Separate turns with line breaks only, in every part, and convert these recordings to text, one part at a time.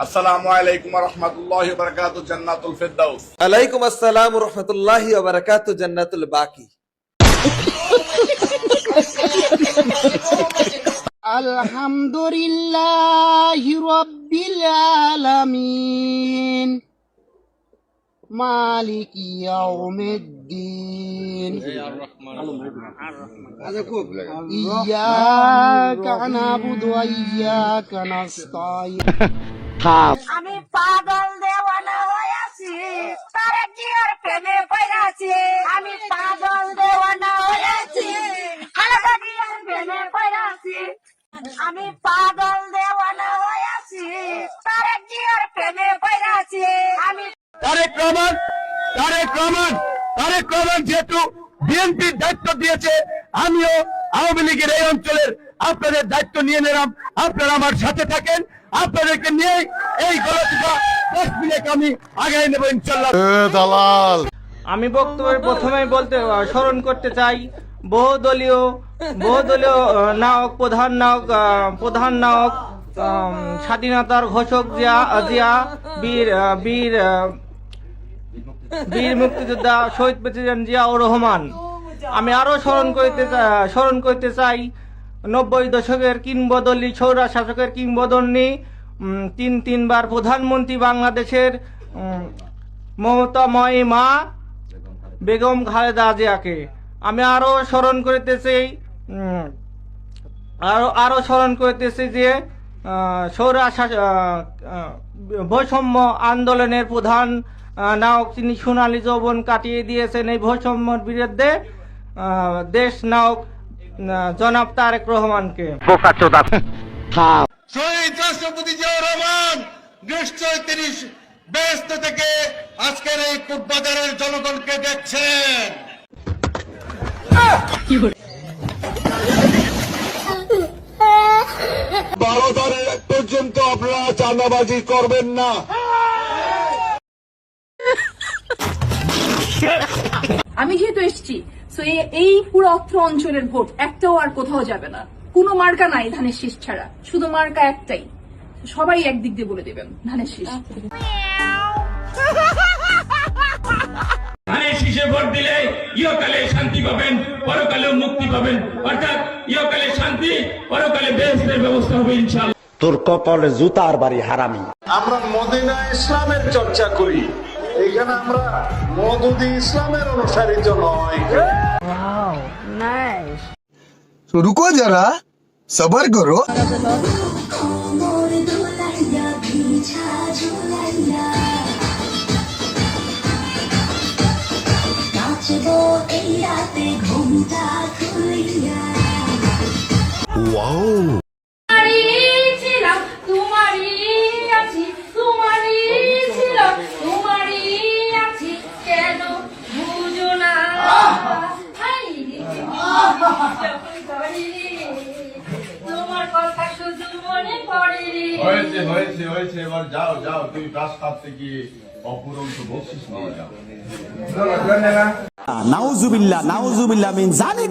السلام عليكم ورحمة الله وبركاته جنة
الفردوس. عليكم السلام ورحمة الله وبركاته جنة الباقي.
الحمد لله رب العالمين. মালিক ইয়াউমিদ্দিন ইয়াকা আচ্ছা, নাবুদু ওয়া ইয়াকা নাস্তাইন
আমি পাগল দেওয়ানা হয়েছি তারে কি আর প্রেমে পড়াছি আমি পাগল দেওয়ানা হয়েছি
তারেক রহমান তারেক রহমান তারেক রহমান যেহেতু বিএনপির দায়িত্ব দিয়েছে আমিও আওয়ামী লীগের এই অঞ্চলের আপনাদের দায়িত্ব নিয়ে নিলাম। আপনারা আমার সাথে থাকেন আপনাদেরকে নিয়ে এই গণতিকা দশ মিনিট আমি আগাই নেব ইনশাল্লাহ
আমি বক্তব্যের প্রথমেই বলতে স্মরণ করতে চাই বহুদলীয় বহুদলীয় নায়ক প্রধান নায়ক আহ, প্রধান নায়ক স্বাধীনতার ঘোষক জিয়া জিয়া বীর আহ, বীর বীর মুক্তিযোদ্ধা শহীদ প্রেসিডেন্ট জিয়াউর রহমান। আমি আরও স্মরণ করতে স্মরণ করতে চাই নব্বই দশকের কিংবদন্তি সৌরা শাসকের কিংবদন্তি উম, তিন তিনবার প্রধানমন্ত্রী বাংলাদেশের মমতাময়ী মা বেগম খালেদা জিয়াকে। আমি আরও স্মরণ করিতেছি উম, আরও আরও স্মরণ করিতেছি যে সৌরা বৈষম্য আন্দোলনের প্রধান নায়ক তিনি সোনালী যৌবন কাটিয়ে দিয়েছেন এই বৈষম্যের বিরুদ্ধে। দেশ নায়ক জনাব তারেক রহমানকে।
শহীদ রাষ্ট্রপতি জিয়াউর রহমান নিশ্চয় তিনি ব্যস্ত থেকে আজকের এই কুটবাজারের জনগণকে দেখছেন। বারো তারিখ পর্যন্ত আপনারা চাঁদাবাজি করবেন না।
আমি যেহেতু এসছি তো এই পুরো অত্র অঞ্চলের ভোট একটাও আর কোথাও যাবে না। কোনো মার্কা নাই ধানের শীষ ছাড়া। শুধু মার্কা একটাই। সবাই একদিক দিয়ে বলে দেবেন ধানের শীষ।
ধানের শীষে ভোট দিলে ইহকালে শান্তি পাবেন পরকালেও মুক্তি পাবেন। অর্থাৎ ইহকালে শান্তি পরকালে বেহেস্তের ব্যবস্থা হবে ইনশাআল্লাহ।
তোর কপালে জুতার বাড়ি হারামি।
আমরা মদিনা ইসলামের চর্চা করি। এখানে আমরা মদুদি ইসলামের অনুসারিত নয়।
রুকো যারা সবার করো। Wow!
হয়েছে হয়েছে এবার যাও যাও তুমি কাজ কাঁদতে গিয়ে অপুরন্ত বকশিস নিয়ে যাও।
নাউজুবিল্লাহ নাউজুবিল্লাহ মিন জালিক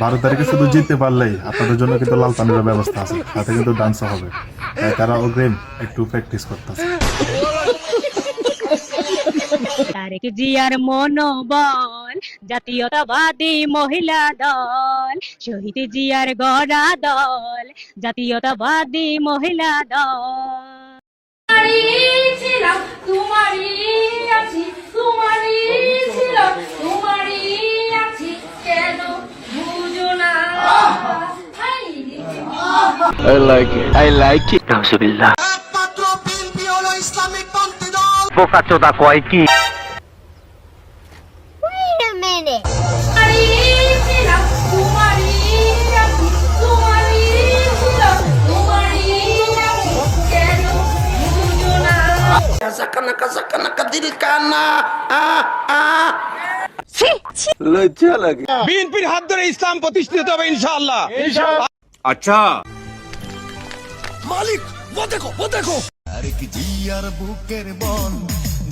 বারো তারিখে শুধু জিততে পারলেই আপনাদের জন্য কিন্তু লাল পানির ব্যবস্থা আছে সাথে কিন্তু ডান্সও হবে। তাই তারা অগ্রিম একটু প্র্যাকটিস করতেছে।
তারেক জিয়ার মনোবল? জাতীয়তাবাদী মহিলা দল শহীদ জিয়ার গড়া দল জাতীয়তাবাদী মহিলা দল। ছিলাম তোমারই আছি তোমারই ছিলাম তোমারই আছি কেন বুঝো না হাই রে,
একমাত্র বিএনপি হলো ইসলামিক পন্থী দল
বোকাচোদা কয় কি
কানা আ আ
লজ্জা লাগে
বিএনপির হাত ধরে ইসলাম প্রতিষ্ঠিত হবে ইনশাআল্লাহ।
আচ্ছা।
মালিক ও দেখো ও দেখো।
আরেক জিয়ার বুকের বল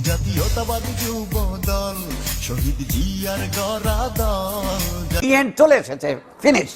জাতীয়তাবাদী যুব দল শহীদ জিয়ার গড়া দল।
চলে এসেছে ফিনিশ।